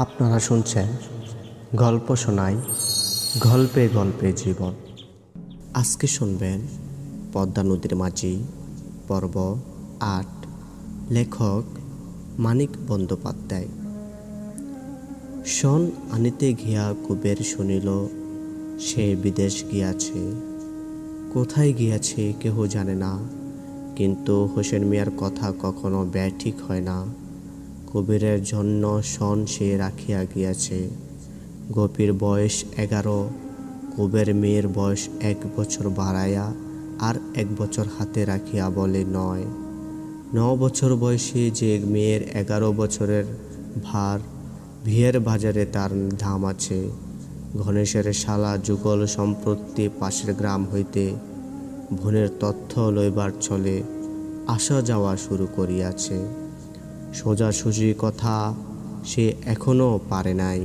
আপনারা শুনছেন গল্প শোনাই গল্পে গল্পে জীবন। আজকে শুনবেন পদ্মা নদীর মাঝি, পর্ব আট, লেখক মানিক বন্দ্যোপাধ্যায়। শন আনিতে গিয়া কুবের শুনিল, সে বিদেশ গিয়াছে। কোথায় গিয়াছে কেহ জানে না, কিন্তু হোসেন মিয়ার কথা কখনো ব্যয় ঠিক হয় না। কবিরের জন্য সন সে রাখিয়া গিয়াছে। গোপীর বয়স এগারো, কবির মেয়ের বয়স এক বছর বাড়াইয়া আর এক বছর হাতে রাখিয়া বলে নয়। ন বছর বয়সী যে মেয়ের এগারো বছরের ভার ভিয়ের বাজারে তার দাম আছে। ঘনেশের শালা যুগল সম্প্রতি পাশের গ্রাম হইতে ভনের তথ্য লইবার চলে আসা যাওয়া শুরু করিয়াছে। সোজাসুজি কথা সে এখনও পারে নাই।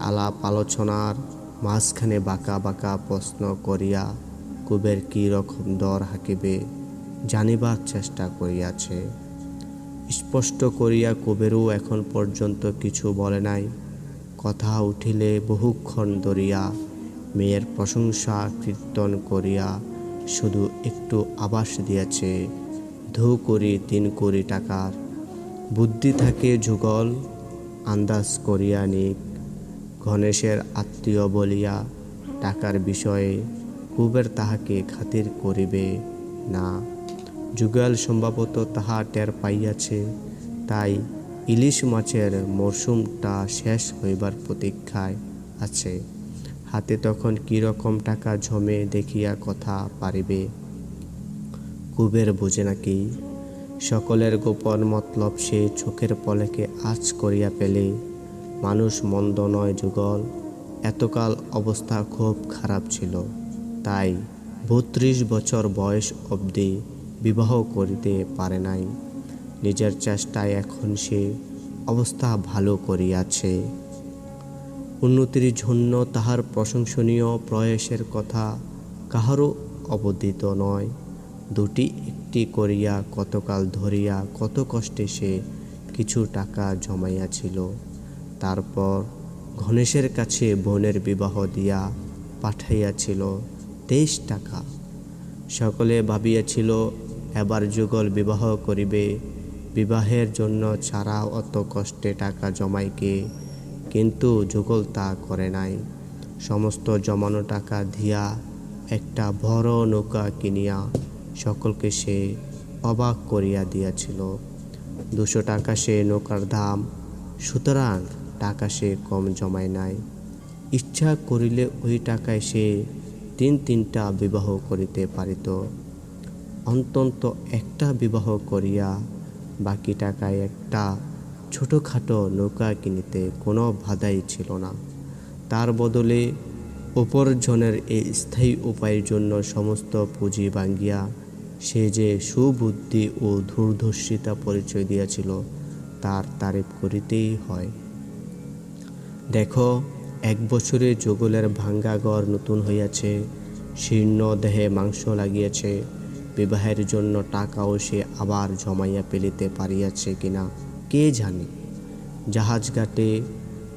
আলাপ আলোচনার মাঝখানে বাঁকা বাঁকা প্রশ্ন করিয়া কুবের কী রকম দর হাঁকিবে জানিবার চেষ্টা করিয়াছে। স্পষ্ট করিয়া কুবেরও এখন পর্যন্ত কিছু বলে নাই। কথা উঠিলে বহুক্ষণ ধরিয়া মেয়ের প্রশংসা কীর্তন করিয়া শুধু একটু আবাস দিয়াছে, ধু করি তিন কোটি টাকার বুদ্ধি থাকে যুগল, আন্দাজ করিয়া নিক। গণেশের আত্মীয় বলিয়া টাকার বিষয়ে কুবের তাহাকে খাতির করিবে না। যুগল সম্ভবত তাহা টের পাইয়াছে, তাই ইলিশ মাছের মরশুমটা শেষ হইবার প্রতীক্ষায় আছে। হাতে তখন কীরকম টাকা জমে দেখিয়া কথা পারিবে? কুবের বোঝে নাকি সকলের গোপন মতলব সে চোখের পলেকে আজ করিয়া পেলে মানুষ মন্দ নয় যুগল, এতকাল অবস্থা খুব খারাপ ছিল। তাই বত্রিশ বছর বয়স অবধি বিবাহ করিতে পারে নাই। নিজের চেষ্টায় এখন সে অবস্থা ভালো করিয়াছে। উন্নতির জন্য তাহার প্রশংসনীয় প্রয়াসের কথা কাহারও অবদিত নয়। দুটি, একটি করিয়া কতকাল ধরিয়া কত কষ্টে সে কিছু টাকা জমাইয়াছিল। তারপর গণেশের কাছে বোনের বিবাহ দিয়া পাঠাইয়াছিল তেইশ টাকা। সকলে ভাবিয়াছিল, এবার যুগল বিবাহ করিবে। বিবাহের জন্য ছাড়া অত কষ্টে টাকা জমাইকে কিন্তু যুগল তা করে নাই। সমস্ত জমানো টাকা দিয়া একটা বড় নৌকা কিনিয়া সকলকে সে অবাক করিয়া দিয়াছিল। দুশো টাকা সে নৌকার দাম, সুতরাং টাকা সে কম জমায় নাই। ইচ্ছা করিলে ওই টাকায় সে তিন তিনটা বিবাহ করিতে পারিত। অন্তত একটা বিবাহ করিয়া বাকি টাকায় একটা ছোটোখাটো নৌকা কিনিতে কোনো বাধাই ছিল না। তার বদলে উপার্জনের এই স্থায়ী উপায়ের জন্য সমস্ত পুঁজি ভাঙ্গিয়া সে যে সুবুদ্ধি ও দূরদর্শিতা পরিচয় দিয়াছিল, তার তারিফ করিতেই হয়। দেখো, এক বছরে যুগলের ভাঙ্গা ঘর নতুন হইয়াছে, শীর্ণ দেহে মাংস লাগিয়াছে, বিবাহের জন্য টাকাও সে আবার জমাইয়া পেলিতে পারিয়াছে কিনা কে জানে? জাহাজ ঘাটে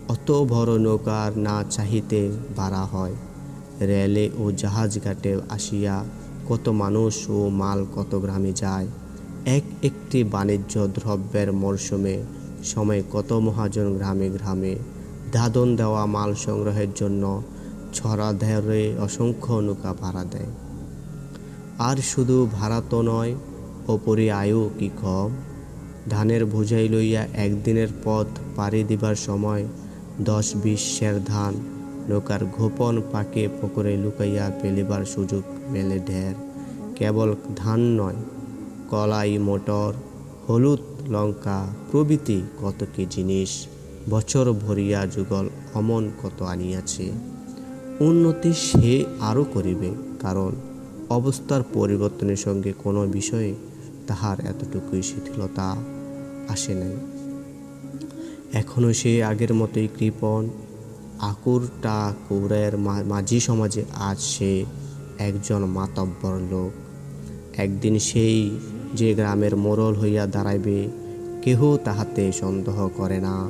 অত বড় নৌকার না চাহিতে বাড়া হয়। রেলে ও জাহাজ ঘাটে আসিয়া কত মানুষ ও মাল কত গ্রামে যায়। এক একটি বাণিজ্য দ্রব্যের মরশুমে সময় কত মহাজন গ্রামে গ্রামে দাদন দেওয়া মাল সংগ্রহের জন্য ছড়া ধরে অসংখ্য নৌকা ভাড়া দেয়। আর শুধু ভাড়া তো নয়, ওপরে আয়ু কি কম? ধানের বোঝাই লইয়া একদিনের পথ পাড়ি দিবার সময় দশ বিশ সের ধান নৌকার গোপন পাকে পুকুরে লুকাইয়া ফেলিবার সুযোগ মেলে ঢের। কেবল ধান নয়, কলাই, মোটর, হলুদ, লঙ্কা প্রভৃতি কত কি জিনিস বছর ভরিয়া যুগল অমন কত আনিয়াছে। উন্নতি সে আরও করিবে, কারণ অবস্থার পরিবর্তনের সঙ্গে কোনো বিষয়ে তাহার এতটুকুই শিথিলতা আসে নাই। এখনও সে আগের মতোই কৃপণ আকুরটা কুরের মাঝি সমাজে আজ সে একজন মাতব্বর লোক। একদিন সেই যে গ্রামের মোরল হইয়া দাঁড়াইবে, কেহ তাহাতে সন্দেহ করে না।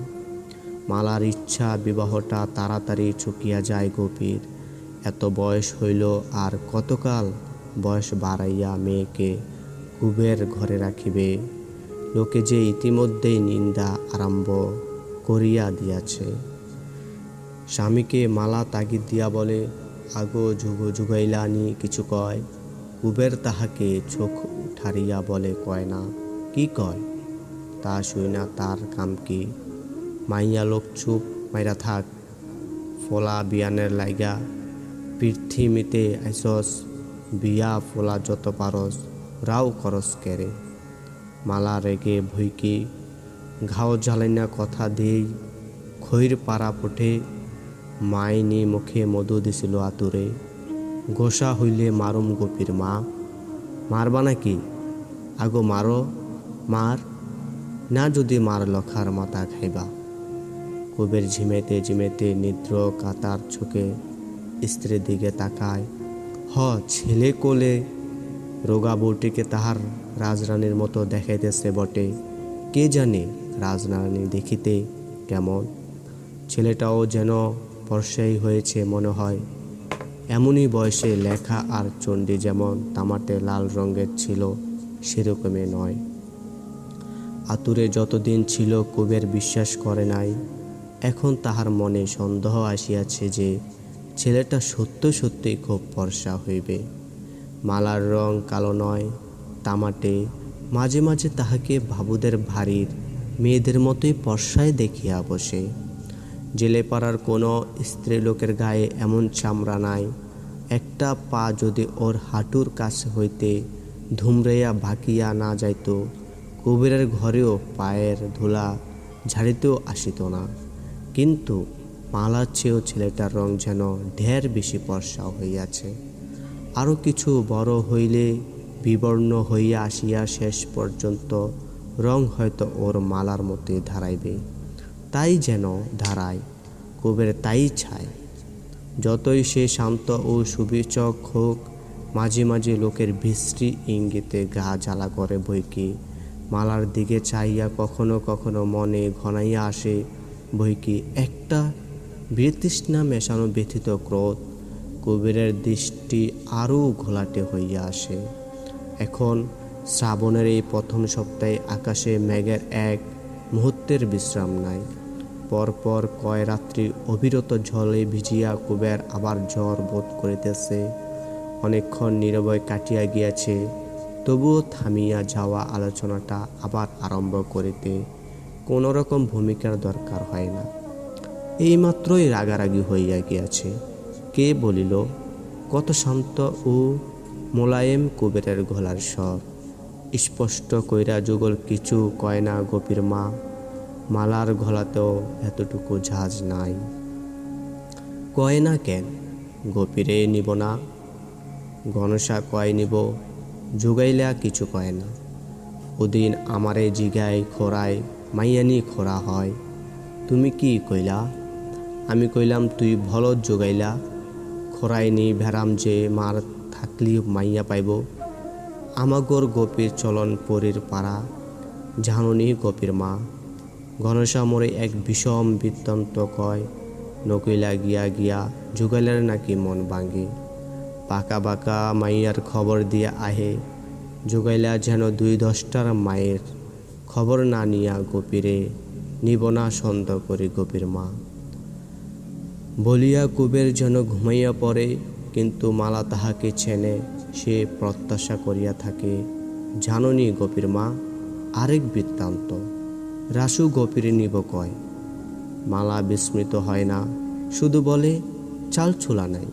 মালার ইচ্ছা বিবাহটা তাড়াতাড়ি চুকিয়া যায় গোপীর। এত বয়স হইল আর কতকাল বয়স বাড়াইয়া মেয়েকে কুবের ঘরে রাখিবে। লোকে যে ইতিমধ্যেই নিন্দা আরম্ভ করিয়া দিয়াছে। স্বামীকে মালা তাগিদ দিয়া বলে, আগো যুগ যুগাইলা আনি কিছু কয়? কুবের তাহাকে চোখ উঠারিয়া বলে, কয় না, কি কয়? তা শুই না, তার কাম কি? মাইয়া লোক, চুপ, মাইরা থাক, ফলা বিয়ানের লাইগা, পৃথিবীতে আইসস, বিয়া ফোলা যত পারস, রাও করস কেরে? মালা রেগে ভইকি, ঘাও জ্বালাইনা কথা দেই, খৈর পাড়া পুঠে মাইনি মুখে মধু দিছিল আতুরে। গোসা হইলে মারুম গোপীর মা। মারবা নাকি? আগো মারো, মার। না যদি মার লখার মাথা খাইবা। কবির ঝিমেতে ঝিমেতে নিদ্র কাতার চোখে স্ত্রীর দিকে তাকায়। হ, ছেলে কোলে। রোগা বউটিকে তাহার রাজরানীর মতো দেখাইতেছে বটে। কে জানে রাজরানী দেখিতে কেমন। ছেলেটাও যেন পর্যায়ী হয়েছে মনে হয়। এমনই বয়সে লেখা আর চণ্ডী যেমন তামাটে লাল রঙের ছিল, সেরকমই নয়। আতুরে যতদিন ছিল কুবের বিশ্বাস করে নাই, এখন তাহার মনে সন্দেহ আসিয়াছে যে ছেলেটা সত্য সত্যই খুব ফর্সা হইবে। মালার রং কালো নয়, তামাটে মাঝে মাঝে তাহাকে বাবুদের ভারীর, মেয়েদের মতোই পর্সায় দেখিয়া বসে। জেলেপাড়ার কোনো স্ত্রীলোকের গায়ে এমন চামড়া নাই। একটা পা যদি ওর হাঁটুর কাছে হইতে ধুমরাইয়া ভাকিয়া না যাইত, কুবেরের ঘরেও পায়ের ধুলা ঝাড়িতেও আসিত না। কিন্তু মালার চেয়েও ছেলেটার রং যেন ঢের বেশি পর্সা হইয়াছে। আরও কিছু বড় হইলে বিবর্ণ হইয়া আসিয়া শেষ পর্যন্ত রং হয়তো ওর মালার মতোই ধারাইবে। তাই যেন ধারায়, কবির তাই ছায়। যতই সে শান্ত ও সুবিচক হোক, মাঝে মাঝে লোকের বিশ্রী ইঙ্গিতে গা জ্বালা করে বইকি। মালার দিকে চাইয়া কখনো কখনো মনে ঘনাইয়া আসে বইকি, একটা বিতৃষ্ণা মেশানো ব্যথিত ক্রোধ, কবিরের দৃষ্টি আরও ঘোলাটে হইয়া আসে। এখন শ্রাবণের এই প্রথম সপ্তাহে আকাশে মেঘের এক মুহূর্তের বিশ্রাম নাই। পরপর কয় রাত্রি অবিরত জলে ভিজিয়া কুবের আবার জ্বর বোধ করিতেছে। অনেকক্ষণ নীরবয় কাটিয়া গিয়াছে, তবুও থামিয়া যাওয়া আলোচনাটা আবার আরম্ভ করিতে কোনো রকম ভূমিকার দরকার হয় না। এইমাত্রই রাগারাগি হইয়া গিয়াছে। কে বলিল, কত শান্ত ও মোলায়েম কুবেরের গলার স্বর। স্পষ্ট কইরা যুগল কিছু কয় না গোপীর মা। মালার গলাতেও এতটুকু ঝাঁজ নাই। কয় না কেন, গোপীরে নিব না। গণসা কয় নিব, যুগাইলা কিছু কয় না। ওদিন আমারে জিগায় খোরায় মাইয়ানি খোরা হয়। তুমি কি কইলা? আমি কইলাম, তুই ভলত যোগাইলা। খোরাইনি ভেরাম যে মার থাকলি মাইয়া পাইব। আমাগর গোপীর চলন পরীর পাড়া জাননি গোপীর মা। ঘনশা মোরে এক বিষম বৃত্তান্ত কয় নকইলা গিয়া গিয়া যুগাইলার নাকি মন ভাঙ্গে পাকা বাঁকা মাইয়ার খবর দিয়া আহে, যোগাইলা যেন দুই দশটার মায়ের। খবর না নিয়া গোপীরে নিবনা সন্দেহ করি গোপীর মা। বলিয়া কুবের যেন ঘুমাইয়া পড়ে, কিন্তু মালা তাহাকে ছেনে সে প্রত্যাশা করিয়া থাকে, জাননি গোপীর মা, আরেক বৃত্তান্ত। রাসু গোপীরে নিব কয়। মালা বিস্মৃত হয় না, শুধু বলে, চাল ছোলা নাই।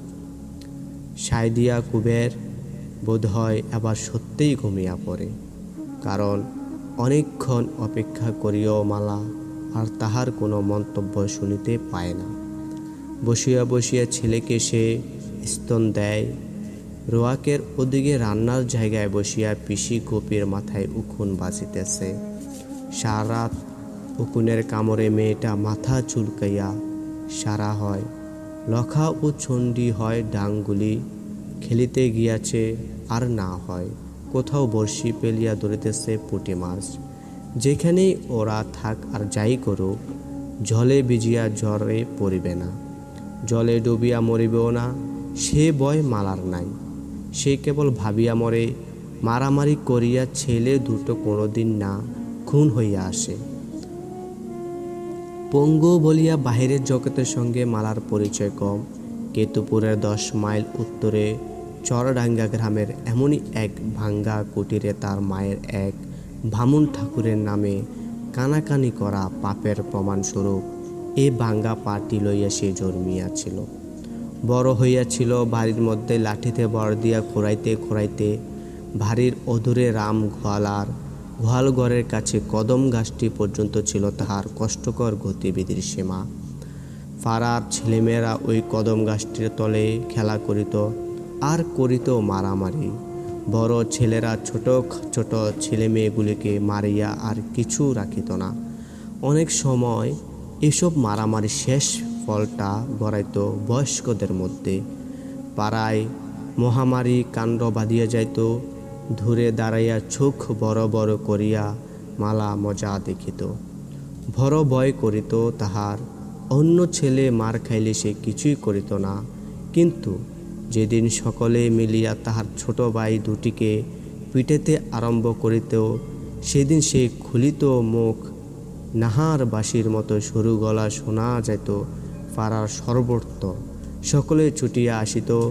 সাইদিয়া কুবের বোধ হয় এবার সত্যিই ঘুমিয়া পড়ে। কারণ অনেকক্ষণ অপেক্ষা করিয়াও মালা আর তাহার কোনো মন্তব্য শুনিতে পায় না। বসিয়া বসিয়া ছেলেকে সে স্তন দেয় রোয়াকের ওদিকে রান্নার জায়গায় বসিয়া পিসি গোপীর মাথায় উকুন বাজিতেছে। সারাত উকুনের কামড়ে মেয়েটা মাথা চুলকাইয়া সারা হয়। লখা ও চণ্ডী হয় ডাংগুলি খেলিতে গিয়াছে আর না হয়। কোথাও বড়শি পেলিয়া ধরিতেছে পুঁটি মাছ। যেখানেই ওরা থাক আর যাই করুক, জলে ভিজিয়া জ্বরে পড়িবে না। জলে ডুবিয়া মরিবেও না, সে বয় মালার নাই। সে কেবল ভাবিয়া মরে, মারামারি করিয়া ছেলে দুটো কোনোদিন না খুন হইয়া আসে। পঙ্গু বলিয়া বাহিরের জগতের সঙ্গে মালার পরিচয় কম, কেতুপুরের দশ মাইল উত্তরে চরডাঙ্গা গ্রামের এমনই এক ভাঙ্গা কুটিরে তার মায়ের এক ভামুন ঠাকুরের নামে কানাকানি করা পাপের প্রমাণস্বরূপ এ ভাঙ্গা পাটি লইয়া সে জন্মিয়াছিল। বড় হইয়াছিল বাড়ির মধ্যে লাঠিতে বর দিয়া খোরাইতে খোরাইতে ভারীর অধুরে রাম গোয়ালার গোয়ালঘরের কাছে কদম গাছটি পর্যন্ত ছিল তাহার কষ্টকর গতিবিধির সীমা। পাড়ার ছেলেমেয়েরা ওই কদম গাছটির তলে খেলা করিত, আর করিত মারামারি। বড় ছেলেরা ছোট ছোট ছেলে মেয়েগুলিকে মারিয়া আর কিছু রাখিত না। অনেক সময় এসব মারামারি শেষ ফলটা গড়াইত বয়স্কদের মধ্যে। পাড়ায় মহামারী কাণ্ড বাঁধিয়া যাইত, ধরে দাঁড়াইয়া চোখ বড় বড় করিয়া মালা মজা দেখিত। ভর ভয় করিত তাহার, অন্য ছেলে মার খাইলে সে কিছুই করিত না। কিন্তু যেদিন সকলে মিলিয়া তাহার ছোট ভাই দুটিকে পিটেতে আরম্ভ করিত, সেদিন সে খুলিত মুখ, নাহার বাসির মতো সরু গলা শোনা যেত পাড়ার সর্বত্র। সকলে ছুটিয়া আসিত।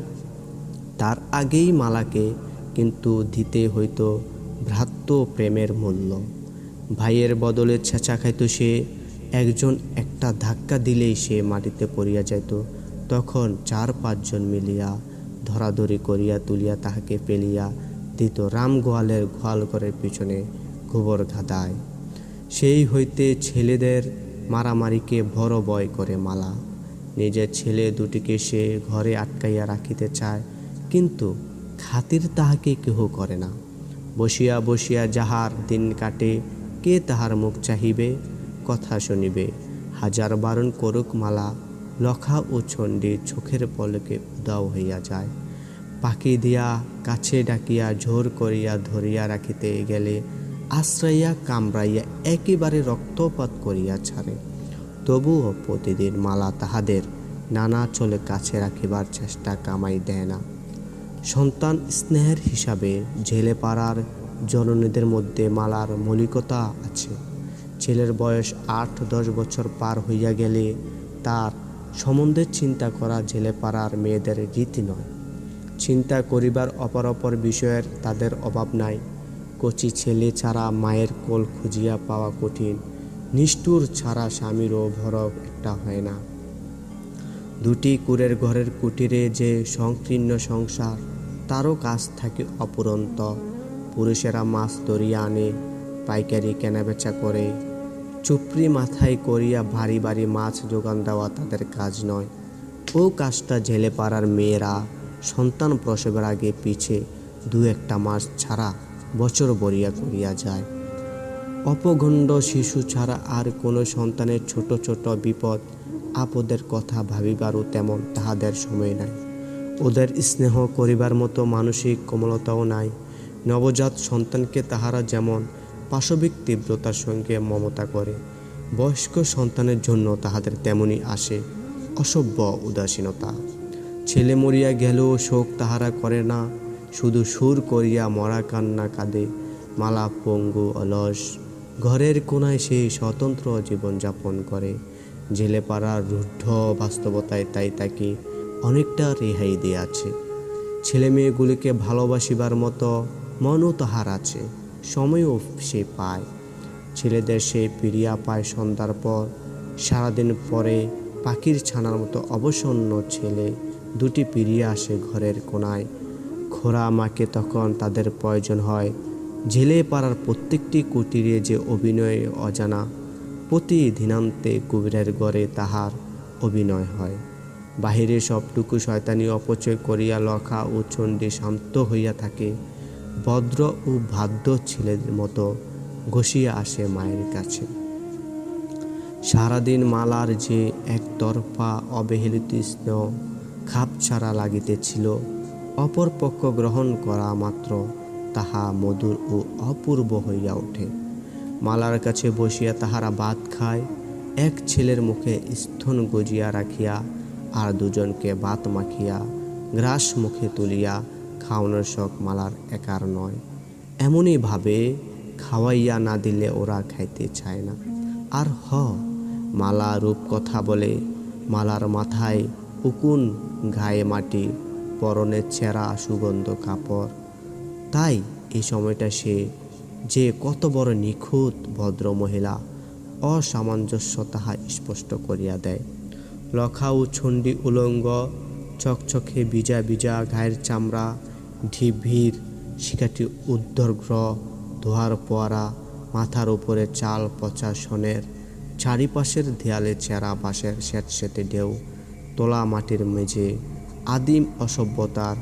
তার আগেই মালাকে কিন্তু দিতে হইতো ভ্রাতৃ প্রেমের মূল্য। ভাইয়ের বদলে ছেঁচা খাইত সে, একজন একটা ধাক্কা দিলেই সে মাটিতে পড়িয়া যাইত। তখন চার পাঁচজন মিলিয়া ধরাধরি করিয়া তুলিয়া তাহাকে পেলিয়া দিত রাম গোয়ালের গোয়াল ঘরের পিছনে গোবর গাদায় সেই হইতে ছেলেদের মারামারিকে বড় বয় করে মালা। নিজের ছেলে দুটিকে সে ঘরে আটকাইয়া রাখিতে চায়, কিন্তু খাতির তাহাকে কেহ করে না। বসিয়া বসিয়া যাহার দিন কাটে, কে তাহার মুখ চাহিবে? কথা শুনিবে। হাজার বারণ করুক মালা, লখা ও চণ্ডী চোখের পলকে উদাও হইয়া যায়। পাখি দিয়া কাছে ডাকিয়া ঝোর করিয়া ধরিয়া রাখিতে গেলে আশ্রাইয়া কামড়াইয়া একেবারে রক্তপাত করিয়া ছাড়ে। তবুও প্রতিদিন মালা তাহাদের নানা চলে কাছে রাখিবার চেষ্টা কামাই দেয় না। সন্তান স্নেহের হিসাবে ঝেলে পাড়ার জননীদের মধ্যে মালার মৌলিকতা আছে। ছেলের বয়স আট দশ বছর পার হইয়া গেলে তার সম্বন্ধে চিন্তা করা ঝেলে পাড়ার মেয়েদের রীতি নয়। চিন্তা করিবার অপর অপর বিষয়ের তাদের অভাব নাই। কচি ছেলে ছাড়া মায়ের কোল খুঁজিয়া পাওয়া কঠিন। নিষ্ঠুর ছাড়া স্বামীরও ভরব একটা হয় না। দুটি কুরের ঘরের কুটিরে যে সংকীর্ণ সংসার, তারও কাজ থাকে অপুরন্ত। পুরুষেরা মাছ ধরিয়া আনে, পাইকারি কেনাবেচা করে। চুপড়ি মাথায় করিয়া ভারী ভারী মাছ যোগান দেওয়া তাদের কাজ নয়। ও কাজটা ঝেলে পাড়ার মেয়েরা, সন্তান প্রসবের আগে পিছে দু একটা মাস ছাড়া বছর বরিয়া করিয়া যায়। অপগণ্ড শিশু ছাড়া আর কোনো সন্তানের ছোট ছোট বিপদ আপদের কথা ভাবিবারও তেমন তাহাদের সময় নাই। ওদের স্নেহ করিবার মতো মানসিক কোমলতাও নাই। নবজাত সন্তানকে তাহারা যেমন পাশবিক তীব্রতার সঙ্গে মমতা করে, বয়স্ক সন্তানের জন্য তাহাদের তেমনই আসে অসভ্য উদাসীনতা। ছেলে মরিয়া গেলেও শোক তাহারা করে না, শুধু সুর করিয়া মরা কান্না কাঁদে, মালা, পঙ্গু, অলস ঘরের কোনায় সে স্বতন্ত্র জীবনযাপন করে। জেলে পাড়ার রুদ্ধ বাস্তবতায় তাই তাকে অনেকটা রেহাই দিয়াছে ছেলে মেয়েগুলিকে ভালোবাসিবার মতো মনও তাহার আছে, সময়ও সে পায়। ছেলেদের সে পিরিয়া পায় সন্ধ্যার পর, সারাদিন পরে পাখির ছানার মতো অবসন্ন ছেলে দুটি পিরিয়া আসে ঘরের কোনায় খোরা মাকে তখন তাদের প্রয়োজন হয় জেলে পাড়ার প্রত্যেকটি কুটিরে যে অভিনয় অজানা প্রতি দিনান্তে কুবেরের গড়ে তাহার অভিনয় হয়। বাহিরে সবটুকু শয়তানি অপচয় করিয়া লখা ও চণ্ডী শান্ত হইয়া থাকে। ভদ্র ও বাধ্য ছেলেদের মতো ঘষিয়া আসে মায়ের কাছে। সারাদিন মালার যে একতরফা অবহেলিত স্নেহ খাপ ছাড়া লাগিতেছিল, অপর পক্ষ গ্রহণ করা মাত্র তাহা মধুর ও অপূর্ব হইয়া ওঠে। মালার কাছে বসিয়া তাহারা ভাত খায়, এক ছেলের মুখে স্তন গজিয়া রাখিয়া আর দুজনকে বাত মাখিয়া গ্রাস মুখে তুলিয়া খাওয়ানোর শখ মালার একার নয়। এমনই ভাবে খাওয়াইয়া না দিলে ওরা খাইতে চায় না। আর হ, মালা রূপ কথা বলে, মালার মাথায় উকুন গায়ে মাটি, পরনে ছেঁড়া সুগন্ধ কাপড় তাই এই সময়টা সে যে কত বড় নিখুঁত ভদ্র মহিলা অসামঞ্জস্য তাহা স্পষ্ট করিয়া দেয়। লখাউ, ছন্ডি, উলঙ্গ, চকচকে বিজা বিজা গায়ের চামড়া ঢিভির শিকাটি উদ্ধর্গ্র ধোয়ার পোয়ারা, মাথার উপরে চাল, পচা সনের, চারিপাশের দেয়ালে চেরা বাঁশের স্যাঁতস্যাঁতে ঢেউ, তোলা মাটির মেঝে, আদিম অসভ্যতার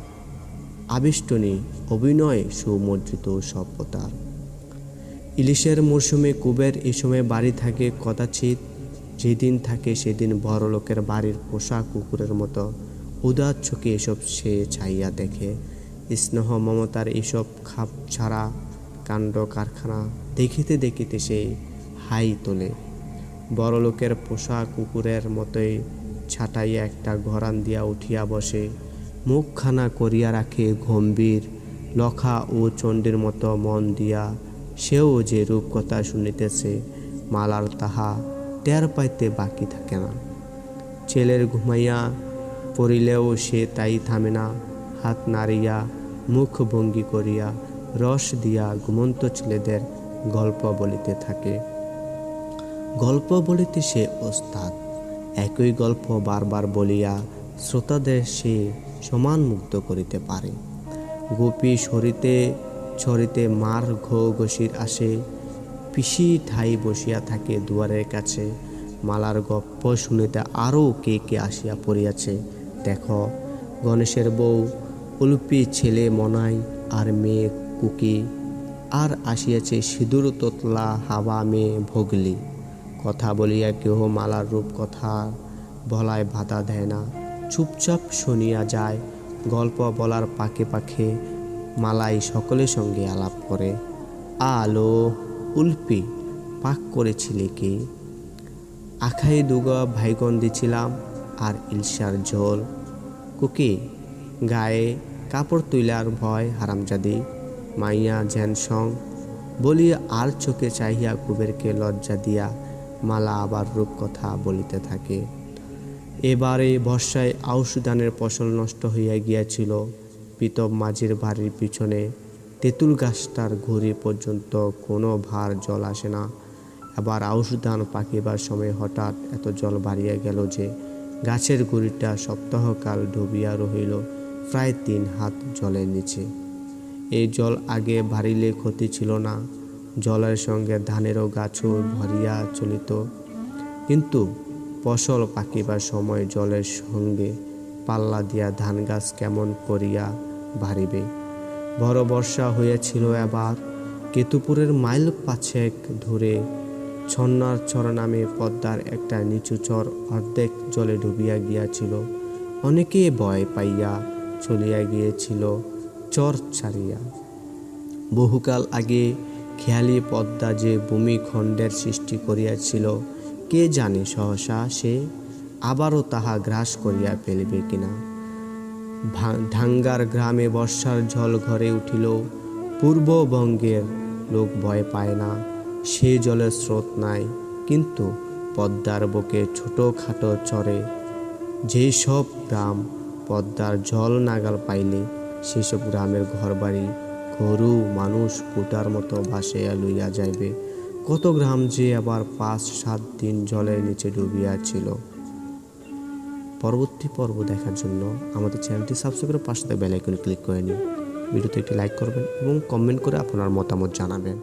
আবিষ্টনী অভিনয় সুমর্জিত সভ্যতার ইলিশের মরশুমে কুবের এই সময় বাড়ি থাকে কদাচিৎ, যেদিন থাকে সেদিন বড় লোকের বাড়ির পোষা কুকুরের মতো। উদার চোখে এসব সে ছাইয়া দেখে, স্নেহ মমতার এসব খাপ ছাড়া, কাণ্ড কারখানা দেখিতে দেখিতে সে হাই তোলে। বড় লোকের পোষা কুকুরের মতোই ছাটাইয়া একটা ঘরান দিয়া উঠিয়া বসে মুখখানা করিয়া রাখে গম্ভীর, লখা ও চণ্ডের মতো মন দিয়া। সেও যে রূপকথা শুনিতেছে, মালার তাহা টের পাইতে বাকি থাকে না। ছেলের ঘুমাইয়া পড়িলেও সে তাই থামে না। হাত নাড়িয়া, মুখ ভঙ্গি করিয়া রস দিয়া ঘুমন্ত ছেলেদের গল্প বলিতে থাকে। গল্প বলিতে সে ওস্তাদ। একই গল্প বারবার বলিয়া শ্রোতাদের সে সমান মুগ্ধ করিতে পারে। গোপী সরিতে ছড়িতে মার ঘো ঘষির আসে। পিসি ঠাই বসিয়া থাকে দুয়ারের কাছে। মালার গপ্প শুনিতে আরও কে কে আসিয়া পড়িয়াছে। দেখো, গণেশের বউ, উলুপি ছেলে মনাই আর মেয়ে কুকি। আর আসিয়াছে সিঁদুর তোতলা, হাওয়া মেয়ে ভোগলি। কথা বলিয়া কেহ মালার রূপ কথা বলায় বাধা দেয় না। চুপচাপ শুনিয়া যায়, গল্প বলার পাকে পাখে মালাই সকলের সঙ্গে আলাপ করে। আলো, উল্পি, পাক করেছিলে কি? আখাই দুগা ভাইগন দিছিলাম আর ইলশার ঝোল। কুকি, গায়ে কাপড় তুইলার ভয় হারামজাদি, মাইয়া ঝ্যানসং বলিয়া আর চোখে চাহিয়া কুবেরকে লজ্জা দিয়া মালা আবার রূপকথা বলিতে থাকে। এবারে বর্ষায় আউশ ধানের ফসল নষ্ট হইয়া গিয়াছিল। পিতব মাঝির বাড়ির পিছনে তেঁতুল গাছটার ঘুরি পর্যন্ত কোনো ভার জল আসে না। আবার আউশ ধান পাকিবার সময় হঠাৎ এত জল বাড়িয়া গেল যে গাছের গুড়িটা সপ্তাহকাল ডুবিয়া রহিল, প্রায় তিন হাত জলের নিচে। এই জল আগে বাড়িলে ক্ষতি ছিল না, জলের সঙ্গে ধানেরও গাছও ভরিয়া চলিত। কিন্তু ফসল পাকিবার সময় জলের সঙ্গে পাল্লা দিয়া ধান গাছ কেমন করিয়া ভারিবে বড় বর্ষা হইয়াছিল এবার, কেতুপুরের মাইল পাছেক ধরে ছন্নার চর নামে পদ্মার একটা নিচু চর অর্ধেক জলে ডুবিয়া গিয়াছিল। অনেকে ভয় পাইয়া চলিয়া গিয়েছিল, চর ছাড়িয়া। বহুকাল আগে খেয়ালি পদ্মা যে ভূমিখণ্ডের সৃষ্টি করিয়াছিল কে জানে সহসা সে আবারও তাহা গ্রাস করিয়া ফেলিবে কিনা? ঢাঙ্গার গ্রামে বর্ষার জল ঘরে উঠিল, পূর্ববঙ্গের লোক ভয় পায় না, সে জলের স্রোত নাই, কিন্তু পদ্মার বুকে ছোটোখাটো চরে। যেই সব গ্রাম পদ্মার জল নাগাল পাইলে, সেসব গ্রামের ঘরবাড়ি গরু মানুষ পুতার মতো ভাসাইয়া লইয়া যাইবে। কত গ্রাম যে আবার পাঁচ সাত দিন জলের নিচে ডুবিয়া ছিল? পরবর্তী পর্ব দেখার জন্য আমাদের চ্যানেলটি সাবস্ক্রাইব করে পাশে বেল ক্লিক করে নিন। ভিডিওতে একটি লাইক করবেন এবং কমেন্ট করে আপনার মতামত জানাবেন।